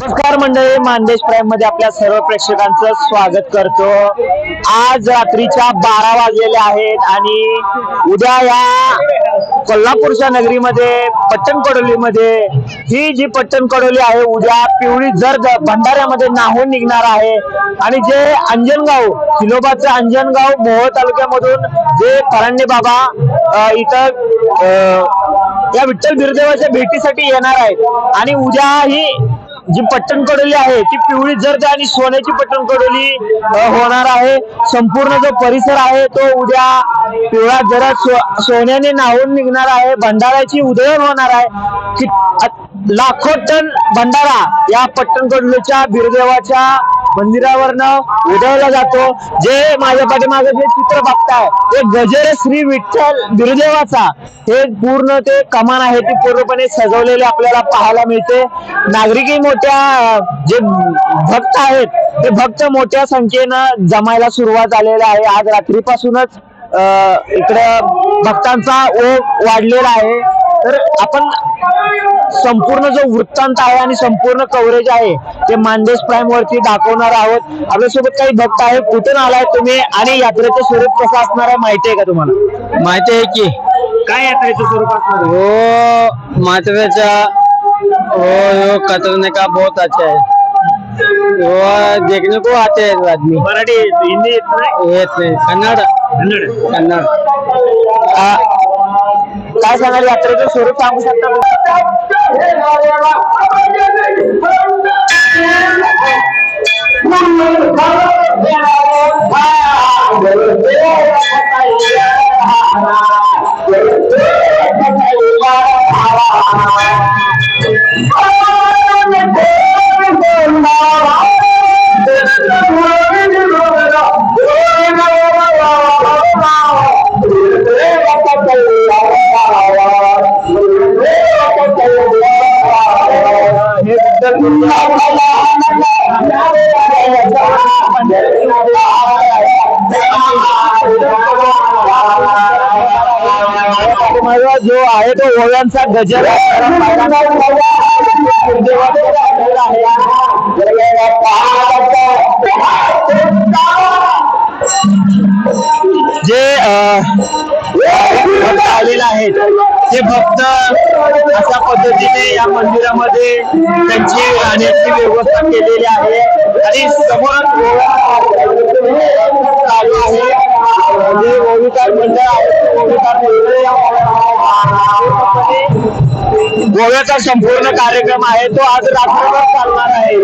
नमस्कार मंडळी मानदेश प्राईममध्ये आपल्या सर्व प्रेक्षकांचं स्वागत करतो. आज रात्रीच्या बारा वाजलेले आहेत आणि उद्या या कोल्हापूरच्या नगरीमध्ये पट्टण कडोलीमध्ये ही जी पट्टण कडोली आहे उद्या पिवळी जर्द भंडाऱ्यामध्ये नाहून निघणार आहे. आणि जे अंजनगाव किलोबाचं अंजनगाव मोहोळ तालुक्यामधून जे फरांडे बाबा इथं या विठ्ठल बिरदेवाच्या भेटीसाठी येणार आहेत. आणि उद्या ही जी पट्टण कडोली आहे ती पिवळी जर्द आणि सोन्याची पट्टण कडोली होणार आहे. संपूर्ण जो परिसर आहे तो उद्या पिवळा जरा सो- सोन्याने नाहून निघणार आहे. भंडाऱ्याची उधळण होणार आहे. लाखो टन भंडारा या पट्टण कडोलीच्या बिरदेवाच्या मंदिरावरनं उधळला जातो. जे माझ्या पाठीमागे जे चित्र बघताय ते गजर श्री विठ्ठल दुर्देवाचा. हे पूर्ण ते कमान आहे ते पूर्णपणे सजवलेले आपल्याला पाहायला मिळते. नागरिकही मोठ्या जे भक्त आहेत ते भक्त मोठ्या संख्येनं जमायला सुरुवात झालेला आहे. आज रात्रीपासूनच इकडे इकडं भक्तांचा ओघ वाढलेला आहे. तर आपण संपूर्ण जो वृत्तांत आहे आणि संपूर्ण कव्हरेज आहे ते मानदेश प्राईम वरती दाखवणार आहोत. आपल्यासोबत काही भक्त आहेत कुठून आलाय तुम्ही आणि यात्रेचं स्वरूप कसं असणार आहे माहिती आहे का तुम्हाला? माहिती आहे की काय यात्रेचं स्वरूप असणार आहे? माथवेचा वो यो कतरने का बहुत अच्छा है वो देखने को आते हैं आदमी. मराठी हिंदी येत नाही? कन्नड. कन्नड. कन्नड. काय सांगाल यात्रेचं स्वरूप सांगू शकता? माझा जो आहे तो ओव्यांचा गजर जे आहेत. ते भक्त अशा पद्धतीने या मंदिरामध्ये त्यांची राहण्याची व्यवस्था केलेली आहे. आणि समोर चालू आहे. जे ओविकार मंडळ आहे. ओविकार मंडळ गोव्याचा संपूर्ण कार्यक्रम आहे. तो आज रात्रभर चालणार आहे.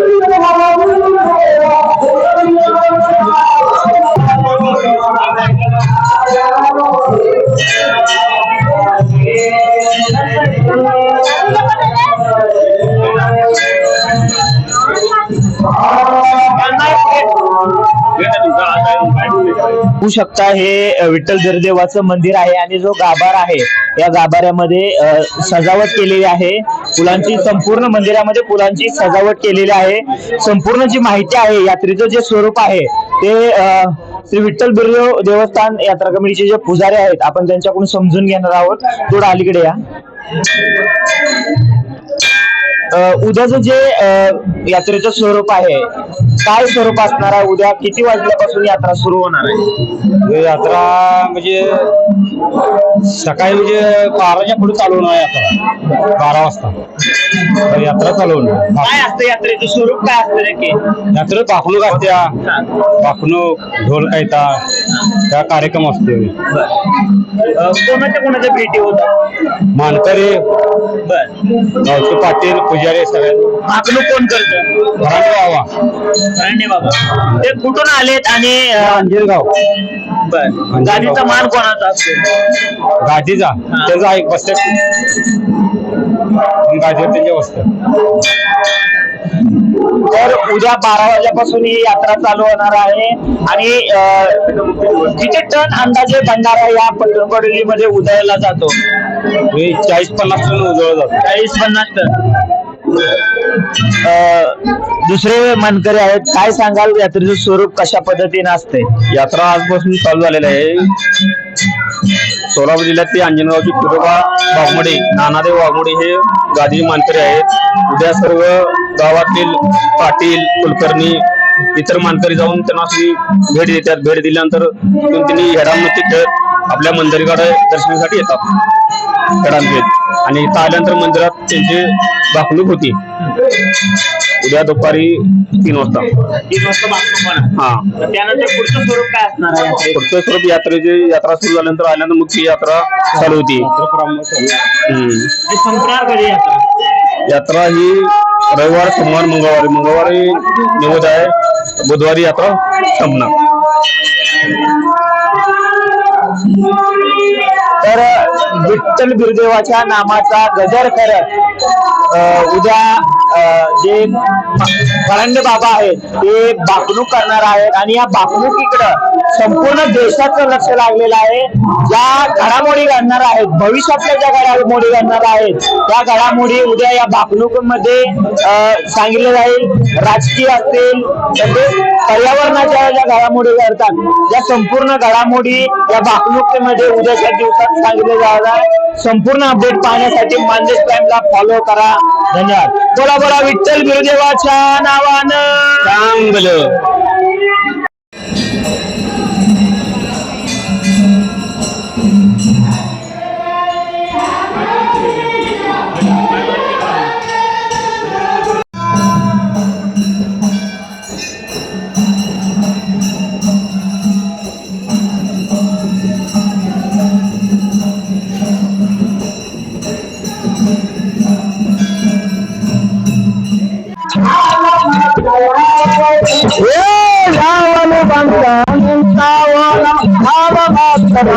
बघू शकता हे विठ्ठल बिरदेवाचं मंदिर आहे आणि जो गाभार आहे या गाभाऱ्यामध्ये अ, सजावट केलेली आहे. फुलांची संपूर्ण मंदिरामध्ये फुलांची सजावट केलेली आहे. संपूर्ण जी माहिती आहे यात्रेचं जे स्वरूप आहे ते अ, श्री विठ्ठल बिरदेव देवस्थान यात्रा कमिटीचे जे पुजारी आहेत आपण त्यांच्याकडून समजून घेणार आहोत. थोडं अलीकडे या. उद्याचं जे यात्रेचं स्वरूप आहे काय स्वरूप असणार आहे? उद्या किती वाजल्यापासून यात्रा सुरू होणार आहे? हे यात्रा म्हणजे सकाळी म्हणजे बाराच्या पुढे चालू होणार यात्रा. बारा वाजता. तर यात्रा चालू होणार काय असतं यात्रेचं स्वरूप? काय असतं नक्की यात्रेत भाकणूक असत्या भाकणूक ढोल कायता त्या कार्यक्रम असतो. कोणाच्या कोणाच्या भेटी होतात? मानकरी पाटील पुजारी सगळे भाकणूक कोण करतं? भरांडे बाबा. ते कुठून आलेत आणि अ, अंजीरगाव बर. गाडीचा मान कोणाचा असतो? गादीचा त्याचा एक बसतात गादीवर त्यांच्या बसतात तर उद्या बारा वाजल्यापासून ही यात्रा चालू होणार आहे. आणि अ, किती टन अंदाजे भंडारा या मध्ये उधळला जातो? हे चाळीस पन्नास टन उजवळ जातो. चाळीस पन्नास टन. दुसरे मानकरी आहेत काय सांगाल? यात्रेचं स्वरूप कशा पद्धतीने असते यात्रा आजपासून चालू झालेली आहे. सोलापूर जिल्ह्यात ते अंजनगावचे वाघमोडे नानादेव वाघमोडे हे गादी मानकरी आहेत. उद्या सर्व गावातील पाटील कुलकर्णी इतर मानकरी जाऊन त्यांना अशी भेट देतात. भेट दिल्यानंतर तिथून त्यांनी हेडांमध्ये खेळत आपल्या मंदिराकडे दर्शनासाठी येतात. हेडांपेठ आणि इथं आल्यानंतर मंदिरात त्यांची भाकणूक होती. उद्या दुपारी तीन वाजता. तीन वाजता बाथरूम हा. तर त्यानंतर पुढचं स्वरूप काय असणार आहे? पुढचं स्वरूप यात्रेची यात्रा सुरू झाल्यानंतर आल्यानंतर ती यात्रा चालू होती. हम्म. हे संपणार कधी यात्रा? यात्रा ही रविवार सोमवार मंगळवारी. मंगळवारी निवड आहे. बुधवारी यात्रा संपणार. तर विठ्ठल बिरदेवाच्या नामाचा गजर करत उद्या जे फरांडे बाबा आहेत ते बाकणूक करणार आहेत आणि या बाकणुकीकडं संपूर्ण देशाचं लक्ष लागलेलं आहे. ज्या घडामोडी घडणार आहेत भविष्यातल्या ज्या घडामोडी घडणार आहेत त्या घडामोडी उद्या या बाकणुकीमध्ये सांगितलं जाईल. राजकीय असतील तसेच पर्यावरणाच्या ज्या घडामोडी घडतात या संपूर्ण घडामोडी या बाकणुकीमध्ये उद्याच्या दिवसात सांगितले जाणार. संपूर्ण अपडेट पाहण्यासाठी मानदेश टाइमला फॉलो करा. धन्यवाद. बोला बोला विठ्ठल गुरुदेवाच्या नावानं. चांगलं. Yeah.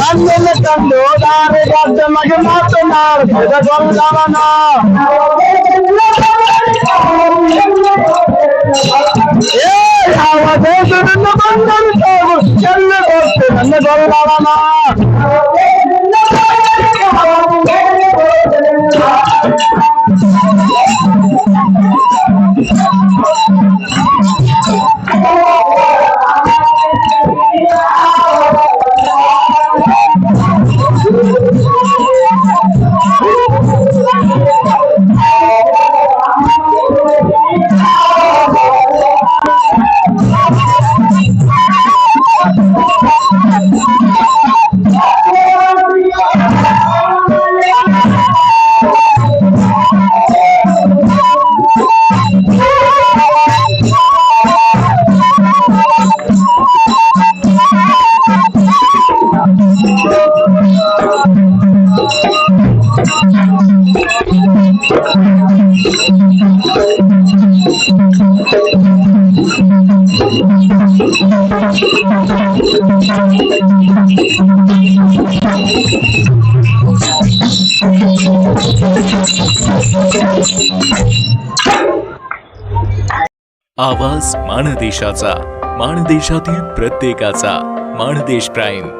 నందిని తండ్రి దారి గడ్డమకి మాతున్నారు పెద్ద దొంగమన నిన్ను బంధుని తాగు చెల్లి కొట్టి నన్ను దొంగమనా आवाज मानदेशाचा मानदेशातील प्रत्येकाचा मानदेश प्राईम.